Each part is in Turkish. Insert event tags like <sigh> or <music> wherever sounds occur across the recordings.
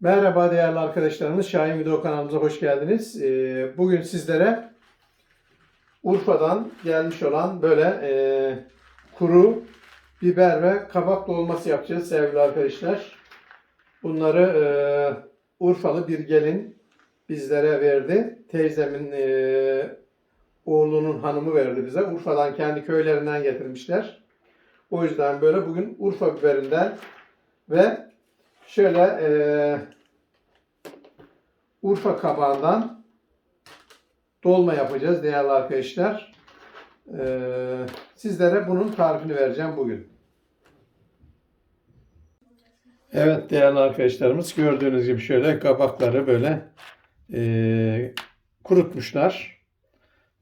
Merhaba değerli arkadaşlarımız. Şahin Video kanalımıza hoş geldiniz. Ee, Bugün sizlere Urfa'dan gelmiş olan böyle e, kuru biber ve kabak dolması yapacağız sevgili arkadaşlar. Bunları e, Urfalı bir gelin bizlere verdi. Teyzemin e, oğlunun hanımı verdi bize. Urfa'dan kendi köylerinden getirmişler. O yüzden böyle bugün Urfa biberinden ve şöyle e, Urfa kabağından dolma yapacağız değerli arkadaşlar. E, sizlere bunun tarifini vereceğim bugün. Evet değerli arkadaşlarımız gördüğünüz gibi şöyle kabakları böyle e, kurutmuşlar.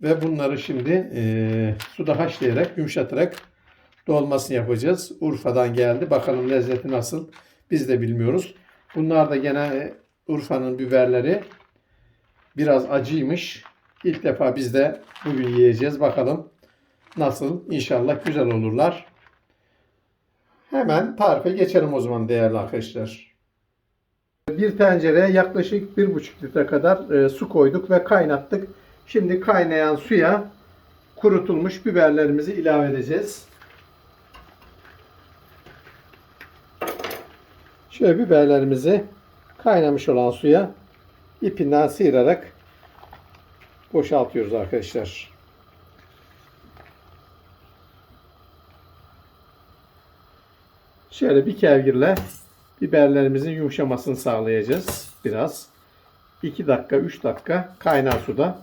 Ve bunları şimdi e, suda haşlayarak, yumuşatarak dolmasını yapacağız. Urfa'dan geldi. Bakalım lezzeti nasıl? Biz de bilmiyoruz. Bunlar da gene Urfa'nın biberleri. Biraz acıymış. İlk defa biz de bugün yiyeceğiz. Bakalım nasıl? İnşallah güzel olurlar. Hemen tarife geçelim o zaman değerli arkadaşlar. Bir tencereye yaklaşık 1,5 litre kadar e, su koyduk ve kaynattık. Şimdi kaynayan suya kurutulmuş biberlerimizi ilave edeceğiz. Şöyle biberlerimizi kaynamış olan suya ipinden sıyırarak boşaltıyoruz arkadaşlar. Şöyle bir kevgirle biberlerimizin yumuşamasını sağlayacağız biraz. 2 dakika 3 dakika kaynar suda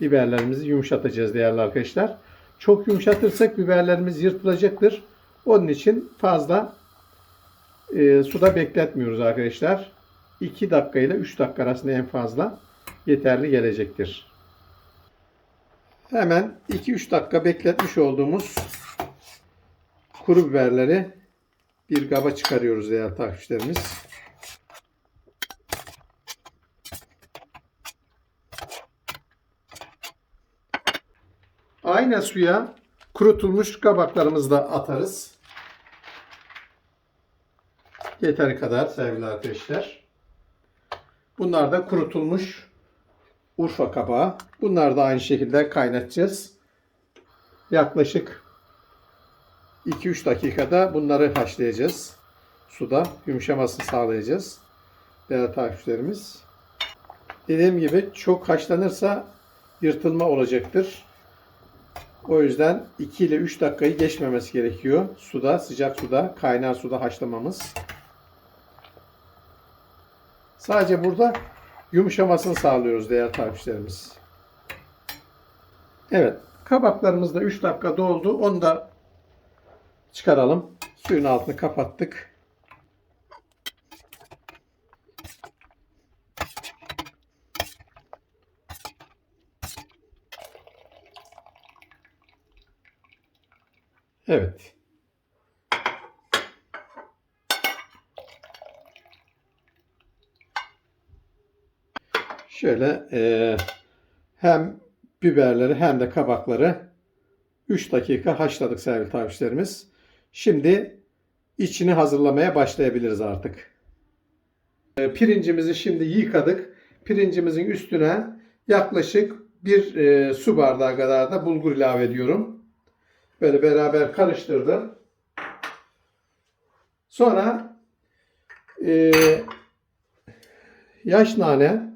biberlerimizi yumuşatacağız değerli arkadaşlar. Çok yumuşatırsak biberlerimiz yırtılacaktır. Onun için fazla e, suda bekletmiyoruz arkadaşlar. 2 dakika ile 3 dakika arasında en fazla yeterli gelecektir. Hemen 2-3 dakika bekletmiş olduğumuz kuru biberleri bir kaba çıkarıyoruz değerli takipçilerimiz. Aynı suya kurutulmuş kabaklarımızı da atarız. Yeteri kadar sevgili arkadaşlar. Bunlar da kurutulmuş Urfa kabağı. Bunlar da aynı şekilde kaynatacağız. Yaklaşık 2-3 dakikada bunları haşlayacağız. Suda yumuşamasını sağlayacağız. Değerli takipçilerimiz. Dediğim gibi çok haşlanırsa yırtılma olacaktır. O yüzden 2 ile 3 dakikayı geçmemesi gerekiyor. Suda, sıcak suda, kaynar suda haşlamamız. Sadece burada yumuşamasını sağlıyoruz değerli takipçilerimiz. Evet, kabaklarımız da 3 dakika doldu. Onu da çıkaralım. Suyun altını kapattık. Evet. Şöyle e, hem biberleri hem de kabakları 3 dakika haşladık sevgili takipçilerimiz. Şimdi içini hazırlamaya başlayabiliriz artık. E, pirincimizi şimdi yıkadık. Pirincimizin üstüne yaklaşık bir e, su bardağı kadar da bulgur ilave ediyorum. Böyle beraber karıştırdım. Sonra e, yaş nane,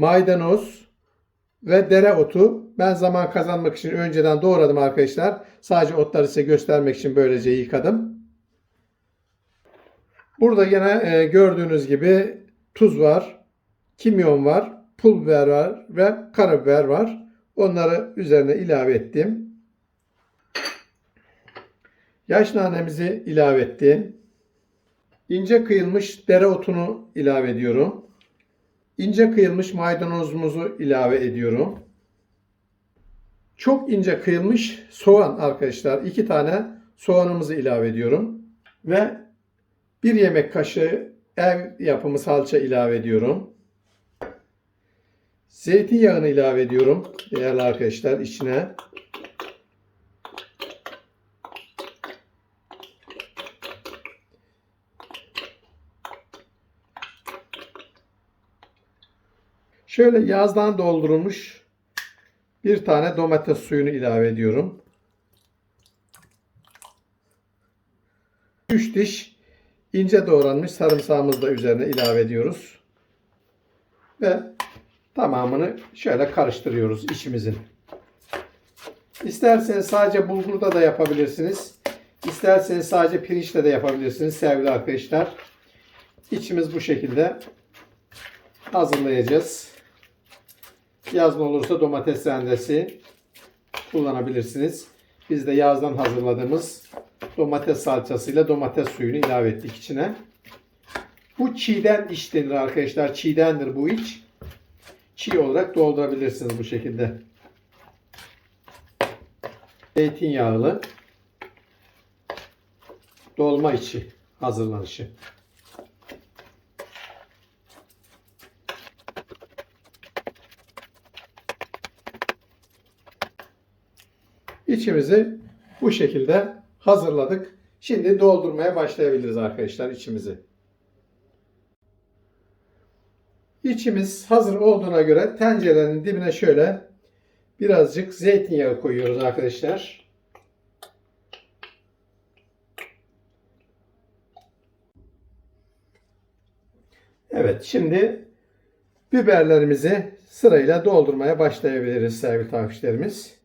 maydanoz ve dereotu ben zaman kazanmak için önceden doğradım arkadaşlar. Sadece otları size göstermek için böylece yıkadım. Burada yine e, gördüğünüz gibi tuz var, kimyon var, pul biber var ve karabiber var. Onları üzerine ilave ettim. Yaş nanemizi ilave ettim. İnce kıyılmış dereotunu ilave ediyorum. İnce kıyılmış maydanozumuzu ilave ediyorum. Çok ince kıyılmış soğan arkadaşlar. iki tane soğanımızı ilave ediyorum. Ve bir yemek kaşığı ev yapımı salça ilave ediyorum. Zeytinyağını ilave ediyorum değerli arkadaşlar içine. Şöyle yazdan doldurulmuş bir tane domates suyunu ilave ediyorum. 3 diş ince doğranmış sarımsağımızı da üzerine ilave ediyoruz. Ve tamamını şöyle karıştırıyoruz içimizin. İsterseniz sadece bulgurda da yapabilirsiniz. İsterseniz sadece pirinçle de yapabilirsiniz sevgili arkadaşlar. İçimiz bu şekilde hazırlayacağız. Yazın olursa domates rendesi kullanabilirsiniz. Biz de yazdan hazırladığımız domates salçasıyla domates suyunu ilave ettik içine. Bu çiğden iç denir arkadaşlar. Çiğdendir bu iç. Çiğ olarak doldurabilirsiniz bu şekilde. Zeytinyağlı dolma içi hazırlanışı. İçimizi bu şekilde hazırladık. Şimdi doldurmaya başlayabiliriz arkadaşlar içimizi. İçimiz hazır olduğuna göre tencerenin dibine şöyle birazcık zeytinyağı koyuyoruz arkadaşlar. Evet şimdi biberlerimizi sırayla doldurmaya başlayabiliriz sevgili takipçilerimiz.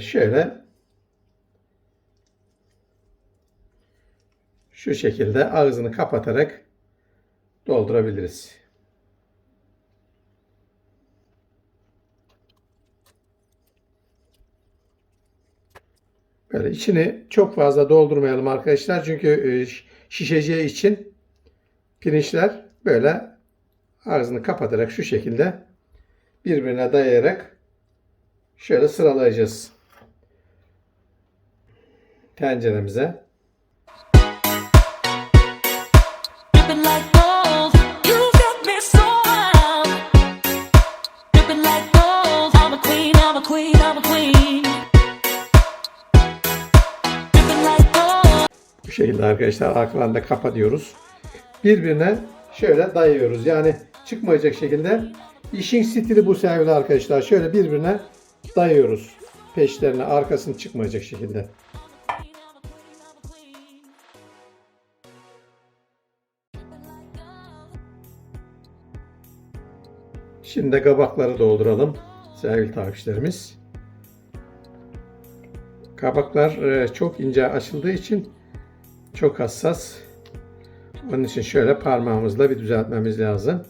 Şöyle şu şekilde ağzını kapatarak doldurabiliriz. Böyle içini çok fazla doldurmayalım arkadaşlar. Çünkü e, şişeceği için pirinçler böyle ağzını kapatarak şu şekilde birbirine dayayarak şöyle sıralayacağız. Tenceremize. Bu şekilde arkadaşlar arkadan da kapatıyoruz. Birbirine şöyle dayıyoruz. Yani çıkmayacak şekilde. İşin stili bu sevgili arkadaşlar. Şöyle birbirine dayıyoruz. Peşlerine arkasını çıkmayacak şekilde. Şimdi de kabakları dolduralım sevgili takipçilerimiz. Kabaklar e, çok ince açıldığı için çok hassas. Onun için şöyle parmağımızla bir düzeltmemiz lazım.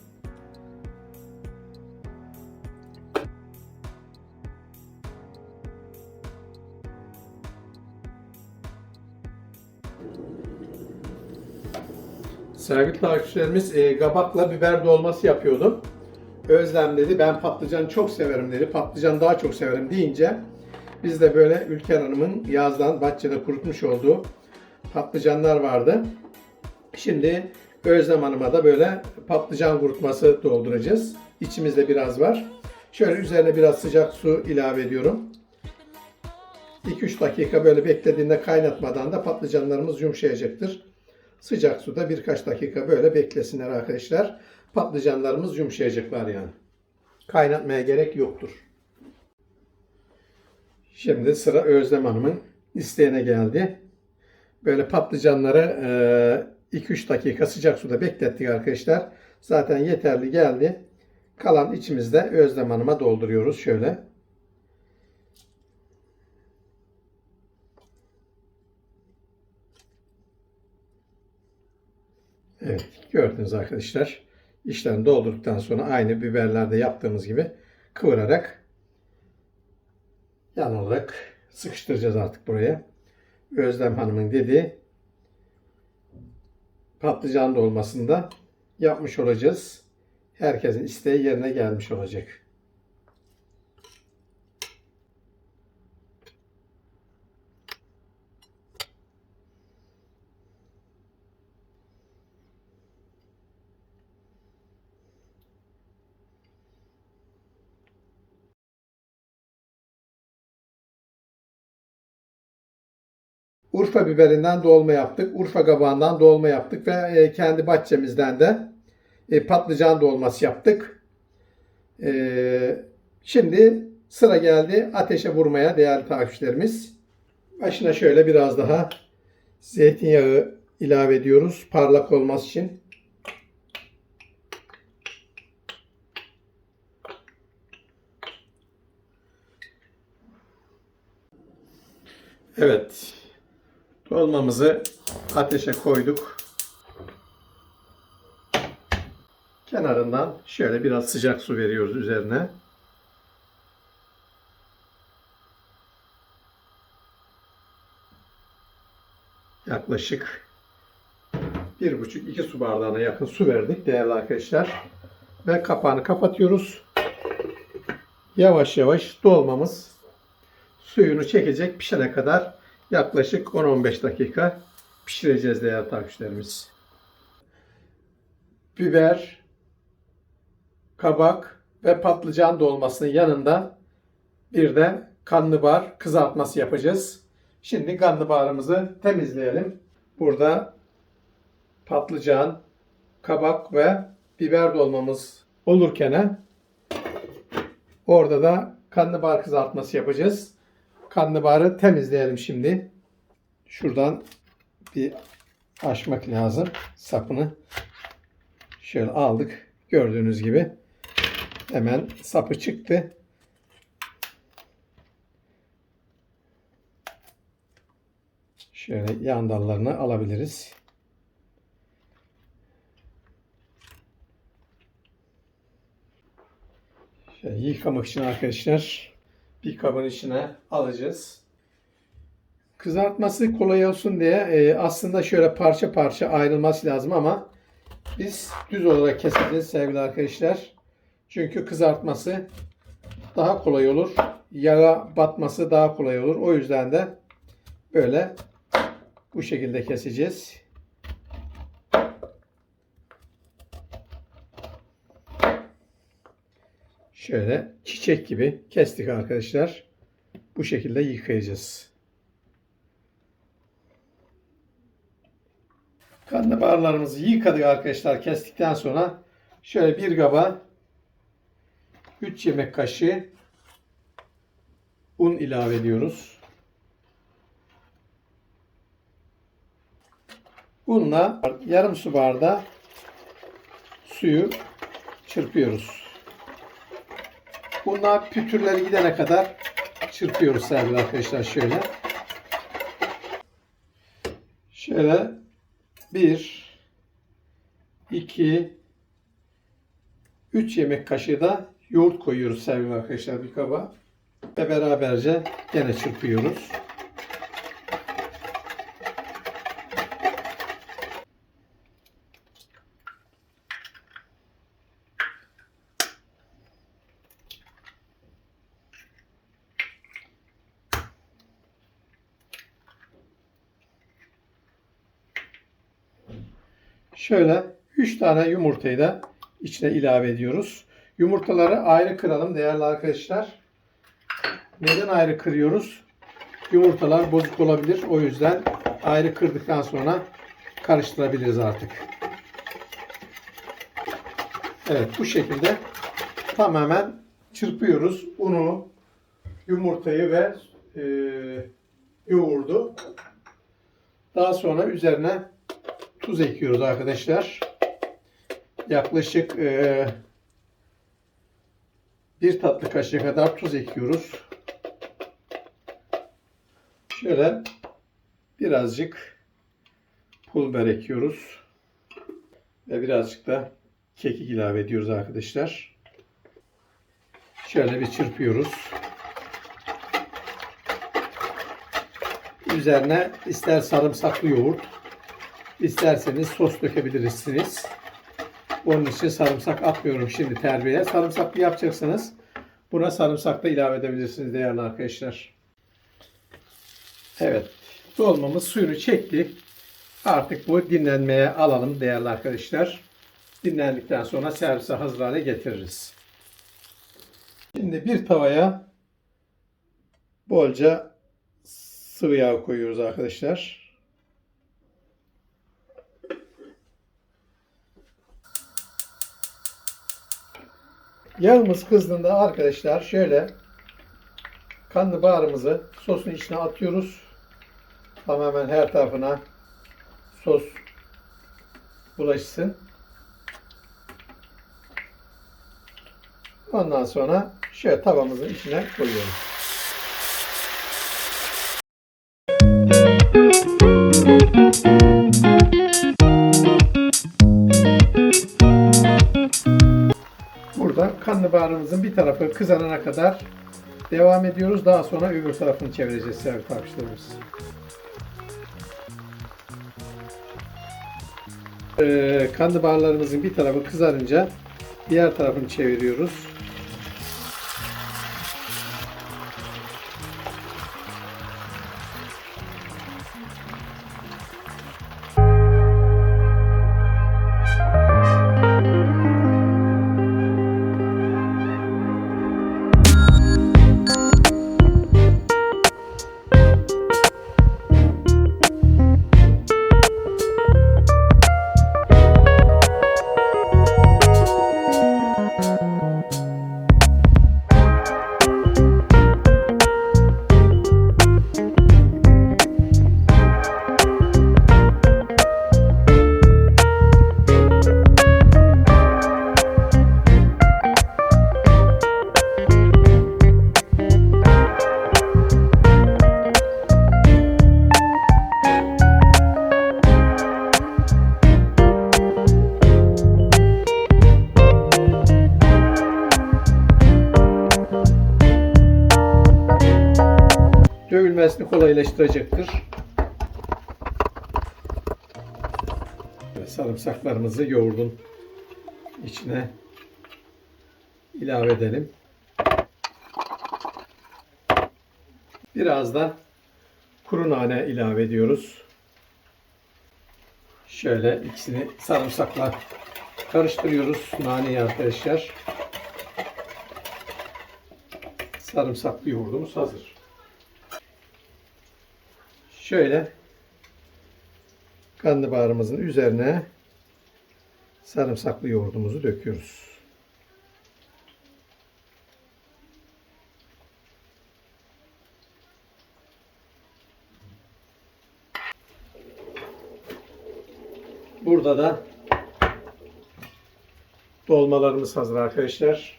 Sevgili takipçilerimiz e, kabakla biber dolması yapıyordum. Özlem dedi ben patlıcan çok severim dedi. Patlıcan daha çok severim deyince biz de böyle Ülker Hanım'ın yazdan bahçede kurutmuş olduğu patlıcanlar vardı. Şimdi Özlem Hanım'a da böyle patlıcan kurutması dolduracağız. İçimizde biraz var. Şöyle üzerine biraz sıcak su ilave ediyorum. 2-3 dakika böyle beklediğinde kaynatmadan da patlıcanlarımız yumuşayacaktır. Sıcak suda birkaç dakika böyle beklesinler arkadaşlar. Patlıcanlarımız yumuşayacaklar yani. Kaynatmaya gerek yoktur. Şimdi sıra Özlem Hanım'ın isteğine geldi. Böyle patlıcanları 2-3 dakika sıcak suda beklettik arkadaşlar. Zaten yeterli geldi. Kalan içimizde Özlem Hanım'a dolduruyoruz şöyle. Evet gördünüz arkadaşlar. İşlerini doldurduktan sonra aynı biberlerde yaptığımız gibi kıvırarak yan olarak sıkıştıracağız artık buraya. Özlem Hanım'ın dediği patlıcan dolmasında yapmış olacağız. Herkesin isteği yerine gelmiş olacak. Urfa biberinden dolma yaptık. Urfa kabağından dolma yaptık ve e, kendi bahçemizden de e, patlıcan dolması yaptık. E, şimdi sıra geldi ateşe vurmaya değerli takipçilerimiz. Başına şöyle biraz daha zeytinyağı ilave ediyoruz parlak olması için. Evet. Dolmamızı ateşe koyduk. Kenarından şöyle biraz sıcak su veriyoruz üzerine. Yaklaşık bir buçuk iki su bardağına yakın su verdik değerli arkadaşlar. Ve kapağını kapatıyoruz. Yavaş yavaş dolmamız suyunu çekecek pişene kadar yaklaşık 10-15 dakika pişireceğiz değerli takipçilerimiz. Biber, kabak ve patlıcan dolmasının yanında bir de karnabahar kızartması yapacağız. Şimdi karnabaharımızı temizleyelim. Burada patlıcan, kabak ve biber dolmamız olurken orada da karnabahar kızartması yapacağız. Karnabaharı temizleyelim şimdi. Şuradan bir açmak lazım. Sapını şöyle aldık. Gördüğünüz gibi hemen sapı çıktı. Şöyle yan dallarını alabiliriz. Şöyle yıkamak için arkadaşlar bir kabın içine alacağız. Kızartması kolay olsun diye e, aslında şöyle parça parça ayrılması lazım ama biz düz olarak keseceğiz sevgili arkadaşlar. Çünkü kızartması daha kolay olur. Yağa batması daha kolay olur. O yüzden de böyle bu şekilde keseceğiz. Şöyle çiçek gibi kestik arkadaşlar. Bu şekilde yıkayacağız. Karnabaharlarımızı yıkadık arkadaşlar kestikten sonra şöyle bir kaba 3 yemek kaşığı un ilave ediyoruz. Unla yarım su bardağı suyu çırpıyoruz. Bunlar pütürleri gidene kadar çırpıyoruz sevgili arkadaşlar şöyle. Şöyle 1 2 3 yemek kaşığı da yoğurt koyuyoruz sevgili arkadaşlar bir kaba. Ve beraberce gene çırpıyoruz. Şöyle 3 tane yumurtayı da içine ilave ediyoruz. Yumurtaları ayrı kıralım değerli arkadaşlar. Neden ayrı kırıyoruz? Yumurtalar bozuk olabilir. O yüzden ayrı kırdıktan sonra karıştırabiliriz artık. Evet bu şekilde tamamen çırpıyoruz. Unu, yumurtayı ve e, yoğurdu. Daha sonra üzerine tuz ekliyoruz arkadaşlar. Yaklaşık e, bir tatlı kaşığı kadar tuz ekliyoruz. Şöyle birazcık pul biber ekliyoruz. Ve birazcık da kekik ilave ediyoruz arkadaşlar. Şöyle bir çırpıyoruz. Üzerine ister sarımsaklı yoğurt, isterseniz sos dökebilirsiniz. Onun için sarımsak atmıyorum şimdi terbiyeye. Sarımsaklı yapacaksanız buna sarımsak da ilave edebilirsiniz değerli arkadaşlar. Evet. Dolmamız suyunu çekti. Artık bu dinlenmeye alalım değerli arkadaşlar. Dinlendikten sonra servise hazır hale getiririz. Şimdi bir tavaya bolca sıvı yağ koyuyoruz arkadaşlar. Yağımız kızdığında arkadaşlar şöyle karnabaharımızı sosun içine atıyoruz. Tamamen her tarafına sos bulaşsın. Ondan sonra şöyle tavamızın içine koyuyoruz. Karnabaharımızın bir tarafı kızarana kadar devam ediyoruz. Daha sonra öbür tarafını çevireceğiz sevgili takipçilerimiz. Ee, karnabaharlarımızın bir tarafı kızarınca diğer tarafını çeviriyoruz. Kolaylaştıracaktır. Sarımsaklarımızı yoğurdun içine ilave edelim. Biraz da kuru nane ilave ediyoruz. Şöyle ikisini sarımsakla karıştırıyoruz naneyi arkadaşlar. Sarımsaklı yoğurdumuz hazır. Şöyle karnabaharımızın üzerine sarımsaklı yoğurdumuzu döküyoruz. Burada da dolmalarımız hazır arkadaşlar.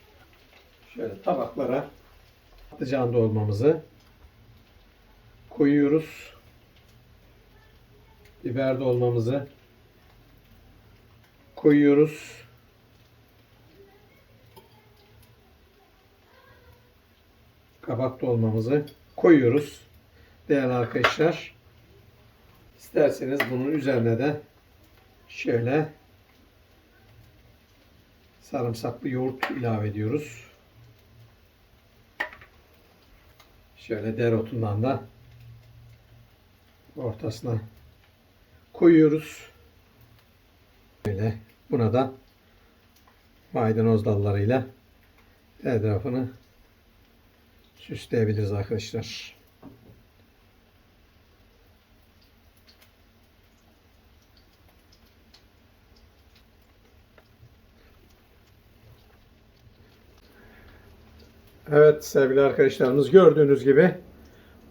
Şöyle tabaklara patlıcan dolmamızı koyuyoruz. Biber dolmamızı koyuyoruz. Kabak dolmamızı koyuyoruz. Değerli arkadaşlar. İsterseniz bunun üzerine de şöyle sarımsaklı yoğurt ilave ediyoruz. Şöyle dereotundan da ortasına koyuyoruz. Böyle buna da maydanoz dallarıyla etrafını süsleyebiliriz arkadaşlar. Evet sevgili arkadaşlarımız gördüğünüz gibi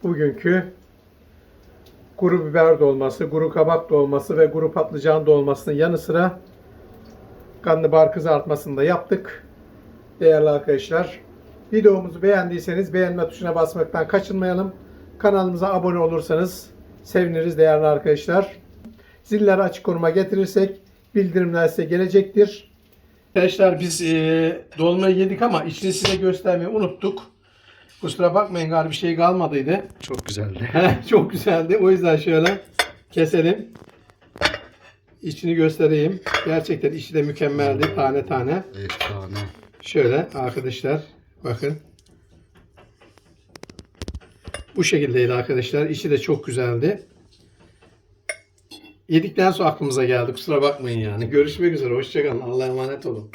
bugünkü kuru biber dolması, kuru kabak dolması ve kuru patlıcan dolmasının yanı sıra karnabahar kızartmasını da yaptık. Değerli arkadaşlar, videomuzu beğendiyseniz beğenme tuşuna basmaktan kaçınmayalım. Kanalımıza abone olursanız seviniriz değerli arkadaşlar. Zilleri açık konuma getirirsek bildirimler size gelecektir. Arkadaşlar biz e, dolmayı yedik ama içini size göstermeyi unuttuk. Kusura bakmayın galiba bir şey kalmadıydı. Çok güzeldi. <laughs> Çok güzeldi. O yüzden şöyle keselim. İçini göstereyim. Gerçekten içi de mükemmeldi. Tane tane. Efsane. Şöyle arkadaşlar bakın. Bu şekildeydi arkadaşlar. İçi de çok güzeldi. Yedikten sonra aklımıza geldi. Kusura bakmayın yani. Görüşmek üzere. Hoşçakalın. Allah'a emanet olun.